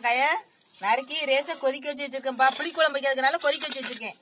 பாவக்காய நறுக்கி ரேச கொதிக்க வச்சு வச்சிருக்கேன்ப்பா புளிக்குழம்பு வைக்கிறதுனால கொதிக்க வச்சு வச்சிருக்கேன்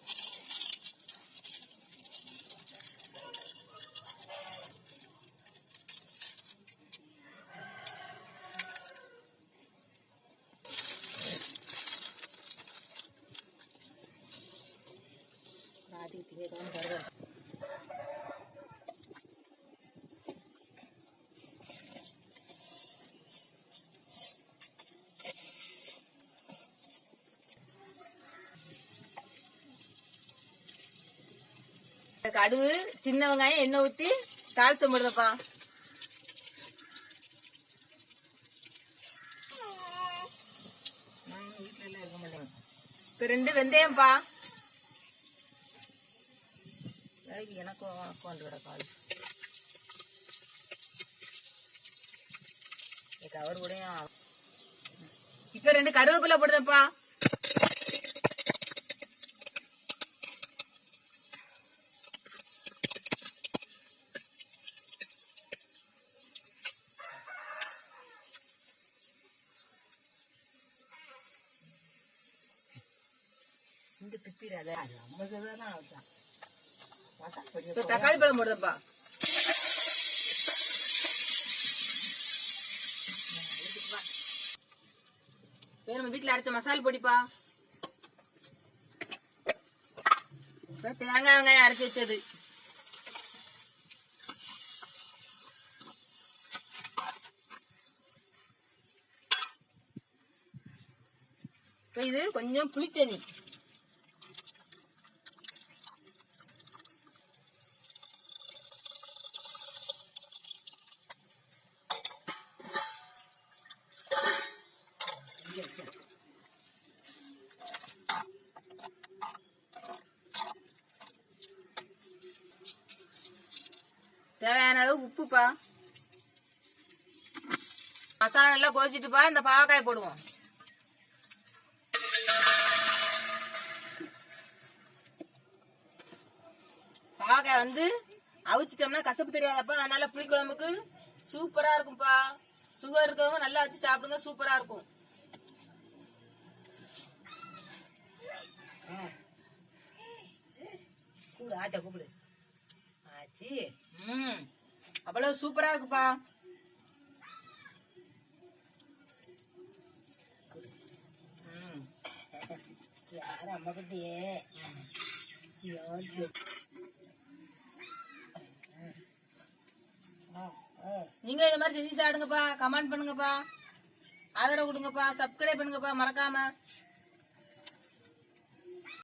கடுவு சின்ன வெங்காயம் எண்ணெய் ஊத்தி தாளிச்சம் போடுதப்பா இப்ப ரெண்டு வெந்தயம்ப்பா. எனக்கும் உனக்கும் விட கவர் கூட இப்ப ரெண்டு கருவேப்பிலை போடுதப்பா. அவதான் இப்ப தக்காளி பழம் போடுதப்பா நம்ம வீட்டுல அரைச்ச மசால் பொடிப்பா. தேங்காய் வெங்காயம் அரைச்சி வச்சது. இது கொஞ்சம் புளித்தண்ணி. தேவையான அளவு உப்புப்பா. மசாலா நல்லா கொதிச்சுட்டுப்பா இந்த பாவக்காய் போடுவோம். பாவக்காய் வந்து அவிச்சிட்டோம்னா கசப்பு தெரியாதப்பா அதனால புளிக்குழம்புக்கு சூப்பரா இருக்கும்ப்பா சுகர் இருக்கவங்க நல்லா வச்சு சாப்பிடுங்க சூப்பரா இருக்கும். கூப்பிடு ஆச்சா கூப்பிடு. ஆச்சி ம். அவ்வளவு சூப்பரா இருக்குப்பா. ம். யாரும் அம்மா கிட்டே நீங்க இந்த மாதிரி செஞ்சு சாடுங்கப்பா கமெண்ட் பண்ணுங்கப்பா. ஆதரவு கொடுங்கப்பா. சப்ஸ்கிரைப் பண்ணுங்கப்பா. மறக்காம.